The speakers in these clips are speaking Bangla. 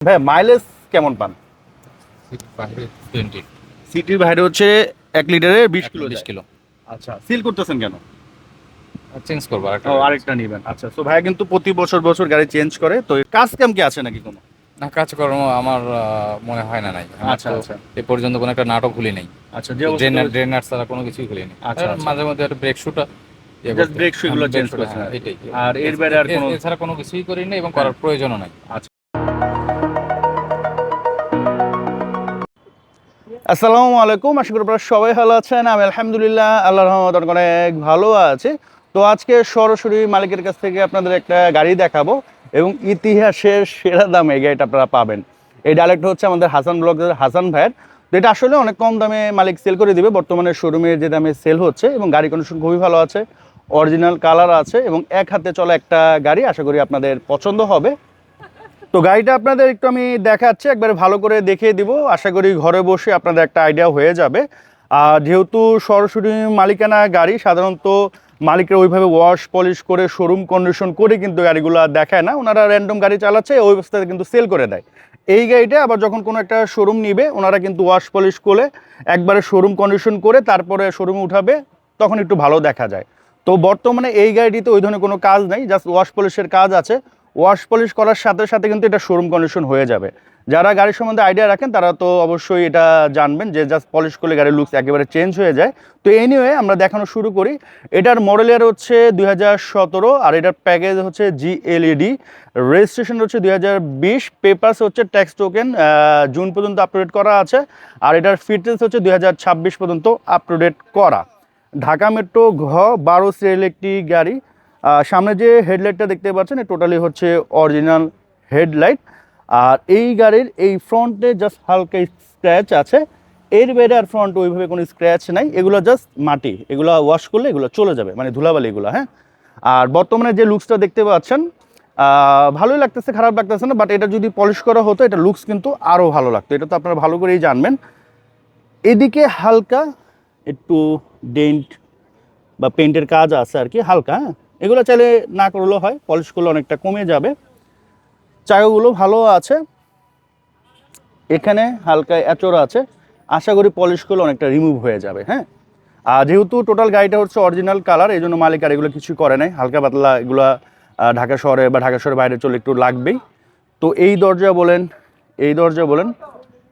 ভাই মাইলেজ কেমন পান? সিটির বাইরে হচ্ছে এক লিটারে বিশ কিলো বিশ কিলো। আচ্ছা সিল করতেছেন কেন? চেঞ্জ করব আরেকটা আরেকটা নিবেন। আচ্ছা তো ভাই কিন্তু প্রতি বছর বছর গাড়ি চেঞ্জ করে তো কাজ কাম কি আছে নাকি কোনো? না কাজকর্ম আমার মনে হয় না নাই। আচ্ছা, আচ্ছা। এ পর্যন্ত কোনো একটা নাটক খুলি নেই। আচ্ছা যে ড্রেনার ড্রেনার ছাড়া কোনো কিছুই খুলি নেই। আচ্ছা, আর আচ্ছা। মাঝে মধ্যে একটা ব্রেক শুটা করেছেন। হ্যাঁ, এটাই। আর এর বাইরে আর কোনো- এছাড়া কোনো কিছুই করি না এবং করার প্রয়োজনও নাই। আসসালামু আলাইকুম, আশা করি আপনারা সবাই ভালো আছেন। আমি আলহামদুলিল্লাহ আল্লাহ রহমত অনেক ভালো আছে। তো আজকে সরাসরি মালিকের কাছ থেকে আপনাদের একটা গাড়ি দেখাবো এবং ইতিহাসের সেরা দামে এই গাড়িটা আপনারা পাবেন। এই ডাইরেক্ট হচ্ছে আমাদের হাসান ব্লগের হাসান ভাইয়ের। তো এটা আসলে অনেক কম দামে মালিক সেল করে দিবে, বর্তমানে শোরুমে যে দামে সেল হচ্ছে এবং গাড়ি কন্ডিশন খুবই ভালো আছে অরিজিনাল কালার আছে এবং এক হাতে চলা একটা গাড়ি আশা করি আপনাদের পছন্দ হবে। তো গাড়িটা আপনাদের একটু আমি দেখাচ্ছি, একবারে ভালো করে দেখিয়ে দিব। আশা করি ঘরে বসে আপনাদের একটা আইডিয়া হয়ে যাবে। আর যেহেতু সরাসরি মালিকানা গাড়ি, সাধারণত মালিকের ওইভাবে ওয়াশ পলিশ করে শোরুম কন্ডিশন করে কিন্তু গাড়িগুলো দেখায় না। ওনারা র্যান্ডম গাড়ি চালাচ্ছে, ওই অবস্থাতে কিন্তু সেল করে দেয়। এই গাড়িটা আবার যখন কোনো একটা শোরুম নিবে, ওনারা কিন্তু ওয়াশ পলিশ করে, একবারে শোরুম কন্ডিশন করে, তারপরে শোরুমে উঠাবে, তখন একটু ভালো দেখা যায়। তো বর্তমানে এই গাড়িটিতে ওই ধরনের কোনো কাজ নেই জাস্ট ওয়াশ পলিশের কাজ আছে। ওয়াশ পলিশ করার সাথে সাথে কিন্তু এটা শোরুম কন্ডিশন হয়ে যাবে। যারা গাড়ির সম্বন্ধে আইডিয়া রাখেন, তারা তো অবশ্যই এটা জানবেন যে জাস্ট পলিশ করলে গাড়ির লুকস একেবারে চেঞ্জ হয়ে যায়। তো এনিওয়ে আমরা দেখানো শুরু করি। এটার মডেল ইয়ার হচ্ছে দুই হাজার সতেরো আর এটার প্যাকেজ হচ্ছে জিএলইডি রেজিস্ট্রেশন হচ্ছে দুই হাজার বিশ। পেপার্স হচ্ছে ট্যাক্স টোকেন জুন পর্যন্ত আপডেট করা আছে। আর এটার ফিটনেস হচ্ছে দু হাজার ছাব্বিশ পর্যন্ত আপডেট করা। ঢাকা মেট্রো ঘ, বারো সিরিয়াল একটি গাড়ি। সামনে যে হেডলাইটটা দেখতে পাচ্ছেন টোটালি হচ্ছে অরিজিনাল হেডলাইট। আর এই গাড়ির এই ফ্রন্টে জাস্ট হালকা স্ক্র্যাচ আছে। এর বাইরে আর ফ্রন্ট ওইভাবে কোনো স্ক্র্যাচ নাই। এগুলো জাস্ট মাটি। এগুলো ওয়াশ করলে এগুলো চলে যাবে মানে ধুলাবালি এগুলো হ্যাঁ? আর বর্তমানে যে লুকসটা দেখতে পাচ্ছেন ভালোই লাগতেছে, খারাপ লাগতেছে না বাট এটা যদি পলিশ করা হতো, এটা লুকস কিন্তু আরও ভালো লাগতো। এটা তো আপনারা ভালো করেই জানবেন। এদিকে হালকা একটু ডেন্ট বা পেন্টের কাজ আছে আর কি, হালকা হ্যাঁ? এগুলো চাইলে না করলেও হয় পলিশ করলে অনেকটা কমে যাবে। চাকাগুলো ভালো আছে। এখানে হালকা এচড় আছে। আশা করি পলিশ করলে অনেকটা রিমুভ হয়ে যাবে হ্যাঁ? আর যেহেতু টোটাল গাড়িটা হচ্ছে অরিজিনাল কালার এই জন্য মালিক আর এগুলো কিছু করে নাই। হালকা পাতলা এগুলো ঢাকা শহরে বা ঢাকা শহরের বাইরে চলে একটু লাগবেই। তো এই দরজা বলেন, এই দরজা বলেন,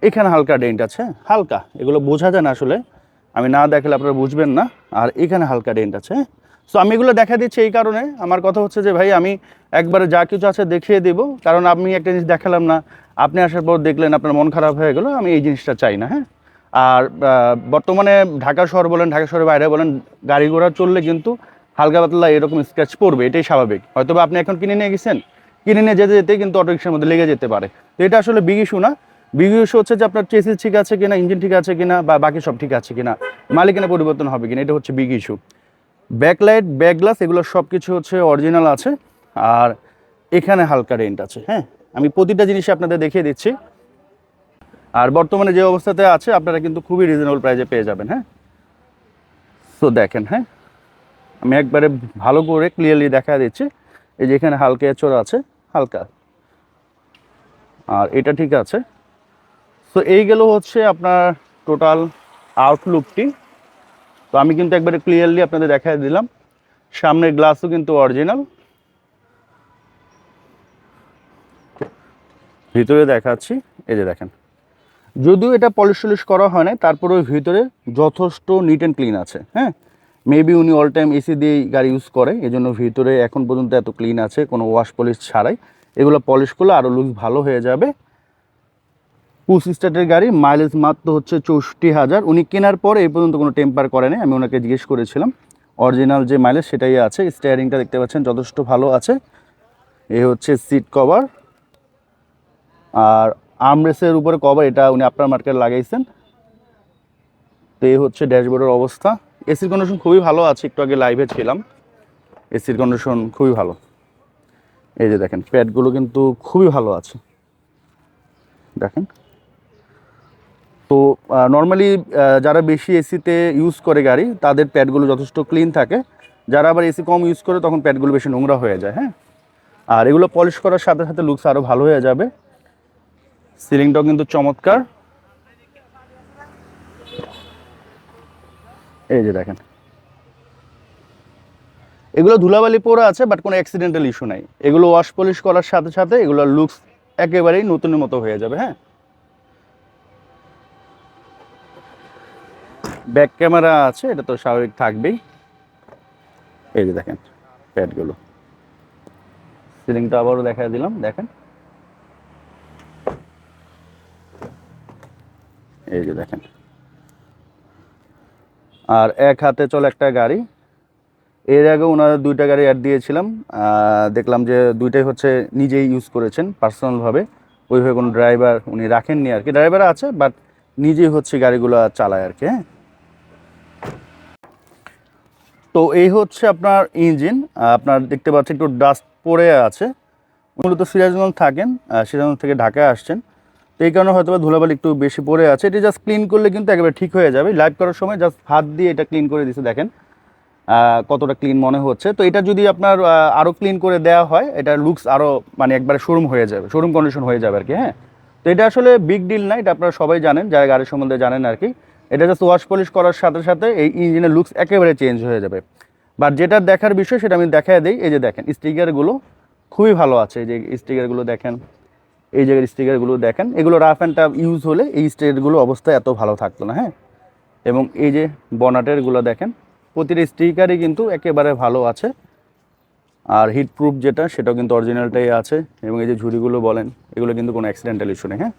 এখানে হালকা ডেন্ট আছে হালকা। এগুলো বোঝা যায় না আসলে। আমি না দেখলে আপনারা বুঝবেন না। আর এখানে হালকা ডেন্ট আছে সো আমি এগুলো দেখা দিচ্ছি এই কারণে। আমার কথা হচ্ছে যে, ভাই, আমি একবারে যা কিছু আছে দেখিয়ে দেবো। কারণ আমি একটা জিনিস দেখালাম না। আপনি আসার পর দেখলেন আপনার মন খারাপ হয়ে গেলো, আমি এই জিনিসটা চাই না হ্যাঁ? আর বর্তমানে ঢাকা শহর বলেন, ঢাকা শহরের বাইরে বলেন, গাড়ি ঘোড়া চললে কিন্তু হালকা পাতলা এরকম স্ক্র্যাচ পড়বে, এটাই স্বাভাবিক। হয়তো আপনি এখন কিনে নিয়ে গেছেন। কিনে নিয়ে যেতে যেতে কিন্তু অটো রিক্সার মধ্যে লেগে যেতে পারে। তো এটা আসলে বিগ ইস্যু না। বিগ ইস্যু হচ্ছে যে, আপনার চেসিস ঠিক আছে কিনা ইঞ্জিন ঠিক আছে কিনা, বা বাকি সব ঠিক আছে কিনা, মালিকানা পরিবর্তন হবে কিনা, এটা হচ্ছে big issue backlight back glass এগুলো সব কিছু হচ্ছে অরিজিনাল আছে। আর এখানে হালকা রেন্ট আছে হ্যাঁ? আমি প্রতিটা জিনিস আপনাদের দেখিয়ে দিচ্ছি। আর বর্তমানে যে অবস্থাতে আছে, আপনারা কিন্তু খুবই রিজনেবল প্রাইসে পেয়ে যাবেন হ্যাঁ? সো দেখেন হ্যাঁ? আমি একবারে ভালো করে ক্লিয়ারলি দেখা দিচ্ছি। এই যে এখানে হালকা এচড় আছে, হালকা। আর এটা ঠিক আছে। সো এই গেল হচ্ছে আপনার টোটাল আউটলুকটি তো আমি কিন্তু একবারে ক্লিয়ারলি আপনাদের দেখাই দিলাম। সামনের গ্লাসও কিন্তু অরিজিনাল ভিতরে দেখাচ্ছি, এই যে দেখেন। যদিও এটা পলিশ টলিশ করা হয় না তারপরে ওই ভিতরে যথেষ্ট নিট অ্যান্ড ক্লিন আছে হ্যাঁ? মেবি উনি অল টাইম এসি দিয়েই গাড়ি ইউজ করে এই জন্য ভিতরে এখন পর্যন্ত এত ক্লিন আছে, কোনো ওয়াশ পলিশ ছাড়াই। এগুলো পলিশ করলে আরও লুক ভালো হয়ে যাবে। পুস স্টার্টের গাড়ি মাইলেজ মাত্র হচ্ছে চৌষট্টি হাজার। উনি কেনার পরে এই পর্যন্ত কোনো টেম্পার করেনি, আমি ওনাকে জিজ্ঞেস করেছিলাম। অরিজিনাল যে মাইলেজ সেটাই আছে স্টিয়ারিংটা দেখতে পাচ্ছেন, যথেষ্ট ভালো আছে। এ হচ্ছে সিট কভার আর আমরেসের উপরে কভার এটা উনি আপনার মার্কেটে লাগাইছেন। তো এই হচ্ছে ড্যাশবোর্ডের অবস্থা। এসির কন্ডিশন খুবই ভালো আছে, একটু আগে লাইভে ছিলাম। এসির কন্ডিশন খুবই ভালো। এই যে দেখেন প্যাডগুলো কিন্তু খুবই ভালো আছে। দেখেন। তো নর্মালি যারা বেশি এসিতে ইউজ করে গাড়ি, তাদের প্যাডগুলো যথেষ্ট ক্লিন থাকে। যারা আবার এসি কম ইউজ করে, তখন প্যাডগুলো বেশি নোংরা হয়ে যায় হ্যাঁ? আর এগুলো পলিশ করার সাথে সাথে লুকস আরও ভালো হয়ে যাবে। সিলিংটাও কিন্তু চমৎকার। এই যে দেখেন। এগুলো ধুলাবালি পরে আছে বাট কোনো অ্যাক্সিডেন্টাল ইস্যু নাই। এগুলো ওয়াশ পলিশ করার সাথে সাথে এগুলো লুকস একেবারেই নতুনের মতো হয়ে যাবে হ্যাঁ? ব্যাক ক্যামেরা আছে, এটা তো স্বাভাবিক থাকবেই। এই যে দেখেন, প্যাডগুলো। সিলিংটা আবারও দেখা দিলাম, দেখেন। এই যে দেখেন। আর এক হাতে চলে একটা গাড়ি। এর আগে ওনারা দুইটা গাড়ি অ্যাড দিয়েছিলাম। দেখলাম যে দুইটাই হচ্ছে নিজেই ইউজ করেছেন পার্সোনালভাবে ওইভাবে কোনো ড্রাইভার উনি রাখেননি আর কি। ড্রাইভার আছে বাট নিজেই হচ্ছে গাড়িগুলো চালায় আর কি হ্যাঁ। তো এই হচ্ছে আপনার ইঞ্জিন। আপনার দেখতে পাচ্ছেন একটু ডাস্ট পড়ে আছে। মূলত সিরাজগঞ্জ থাকেন সিরাজগঞ্জ থেকে ঢাকায় আসছেন। তো এই কারণে হয়তো ধুলাবালি একটু বেশি পড়ে আছে। এটা জাস্ট ক্লিন করলে কিন্তু একেবারে ঠিক হয়ে যাবে। লাইভ করার সময় জাস্ট হাত দিয়ে এটা ক্লিন করে দিছে দেখেন। কতটা ক্লিন মনে হচ্ছে। তো এটা যদি আপনার আহ, আরও ক্লিন করে দেওয়া হয় এটা লুকস আরও মানে একবারে শোরুম হয়ে যাবে। শোরুম কন্ডিশন হয়ে যাবে আর কি হ্যাঁ। তো এটা আসলে বিগ ডিল না এটা আপনারা সবাই জানেন। যারা গাড়ির সম্বন্ধে জানেন আর কি। এটা জাস্ট ওয়াশ পলিশ করার সাথে সাথে এই ইঞ্জিনের লুকস একেবারে চেঞ্জ হয়ে যাবে। বাট যেটা দেখার বিষয় সেটা আমি দেখায় দিই, এই যে দেখেন স্টিকারগুলো খুবই ভালো আছে, এই যে স্টিকারগুলো দেখেন, এই জায়গার স্টিকারগুলো দেখেন, এগুলো রাফ অ্যান্ড টাফ ইউজ হলে এই স্টিকারগুলো অবস্থা এত ভালো থাকতো না হ্যাঁ? এবং এই যে বনাটেরগুলো দেখেন, প্রতিটা স্টিকারই কিন্তু একেবারে ভালো আছে। আর হিট প্রুফ যেটা, সেটাও কিন্তু অরিজিনালটাই আছে, এবং এই যে ঝুড়িগুলো বলেন, এগুলো কিন্তু কোনো অ্যাক্সিডেন্টাল ইস্যু নেই হ্যাঁ?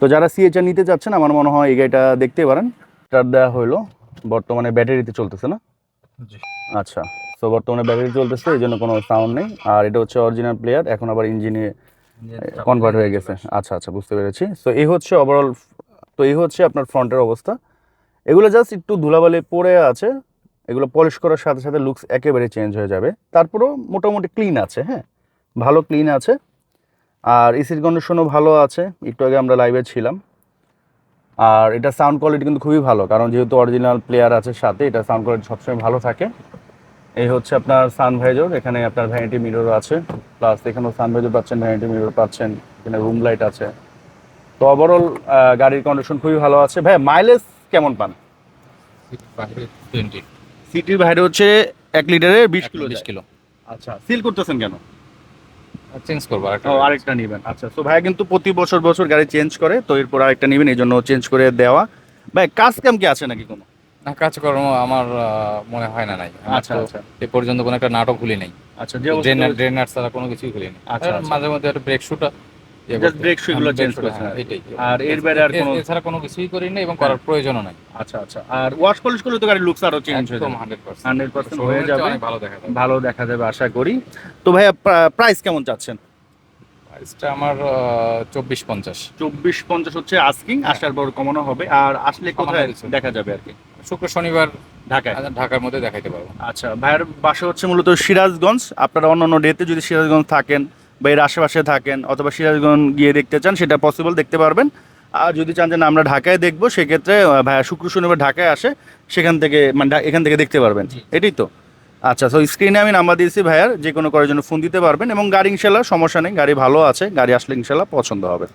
তো যারা সিএচআর নিতে চাচ্ছেন আমার মনে হয় এই গাড়িটা দেখতে পারেন। স্টার্ট দেওয়া হলো বর্তমানে ব্যাটারিতে চলতেছে না? আচ্ছা তো বর্তমানে ব্যাটারি চলতেছে এই জন্য কোনো সাউন্ড নেই। আর এটা হচ্ছে অরিজিনাল প্লেয়ার এখন আবার ইঞ্জিনে কনভার্ট হয়ে গেছে। আচ্ছা আচ্ছা বুঝতে পেরেছি। তো এই হচ্ছে ওভারঅল তো এই হচ্ছে আপনার ফ্রন্টের অবস্থা। এগুলো জাস্ট একটু ধুলাবালি পড়ে আছে। এগুলো পলিশ করার সাথে সাথে লুকস একেবারে চেঞ্জ হয়ে যাবে। তারপরেও মোটামুটি ক্লিন আছে হ্যাঁ? ভালো ক্লিন আছে। আর এসির কন্ডিশনও ভালো আছে। একটু আগে আমরা লাইভে ছিলাম। আর এটা সাউন্ড কোয়ালিটি কিন্তু খুবই ভালো কারণ যেহেতু অরিজিনাল প্লেয়ার আছে সাথে এটা সাউন্ড কোয়ালিটি সবসময় ভালো থাকে। এই হচ্ছে আপনার সানভাইজর এখানে আপনার ভ্যানিটি মিরর আছে। প্লাস এখানেও সানভাইজর পাচ্ছেন ভ্যানিটি মিরর পাচ্ছেন এখানে রুম লাইট আছে। তো ওভারঅল গাড়ির কন্ডিশন খুবই ভালো আছে। ভাই মাইলেজ কেমন পান? সিটির বাইরে হচ্ছে এক লিটারে বিশ কিলো বিশ কিলো। আচ্ছা সিল করতেছেন কেন? চেঞ্জ করব আরেকটা ও আরেকটা নেবেন। আচ্ছা তো ভাইয়া কিন্তু প্রতি বছর বছর গাড়ি চেঞ্জ করে তো এরপর আরেকটা নেবেন এই জন্য চেঞ্জ করে দেওয়া। ভাই কাজ কাম কি আছে নাকি কোনো? না কাজকর্ম আমার মনে হয় না নাই। আচ্ছা, আচ্ছা। এ পর্যন্ত কোনো একটা নাটক খুলি নাই। আচ্ছা ড্রেনার ড্রেনার ছাড়া কোনো কিছুই খুলি নাই। আচ্ছা, আচ্ছা। মাঝে মধ্যে একটা ব্রেক শুটা Just brake shoe করেছেন এটাই। আর এর বাইরে আর কোনো- এছাড়া কোনো কিছুই করি না এবং করার প্রয়োজনও নাই। আচ্ছা আচ্ছা। আর ওয়াশ পলিশ করলে তো গাড়ির লুকস আরও চেঞ্জ হয়ে যাবে। হান্ড্রেড পার্সেন্ট 100% হয়ে যাবে। ভালো দেখা যাবে। ভালো দেখা যাবে আশা করি। তো ভাইয়া প্রাইস কেমন চাচ্ছেন? প্রাইসটা আমার চব্বিশ পঞ্চাশ। চব্বিশ পঞ্চাশ হচ্ছে আস্কিং আসার পর কমানো হবে। আর আসলে কোথায় দেখা যাবে আর কি? শুক্র শনিবার ঢাকায়। ঢাকার মধ্যে দেখাইতে পারব। আচ্ছা ভাইয়ের বাসা হচ্ছে মূলত সিরাজগঞ্জ। আপনারা অন্যান্য ডেতে যদি সিরাজগঞ্জ থাকেন বা এর আশেপাশে থাকেন অথবা সিরাজগঞ্জ গিয়ে দেখতে চান সেটা পসিবল দেখতে পারবেন। আর যদি চান যে না আমরা ঢাকায় দেখব সেক্ষেত্রে ভাইয়া শুক্র শনিবার ঢাকায় আসে সেখান থেকে মানে এখান থেকে দেখতে পারবেন। এটাই তো। আচ্ছা তো স্ক্রিনে আমি নাম্বার দিয়েছি ভাইয়ার যে কোনো করার জন্য ফোন দিতে পারবেন এবং গাড়ি ইনশাল্লাহ সমস্যা নেই গাড়ি ভালো আছে গাড়ি আসলে ইনশাল্লাহ পছন্দ হবে।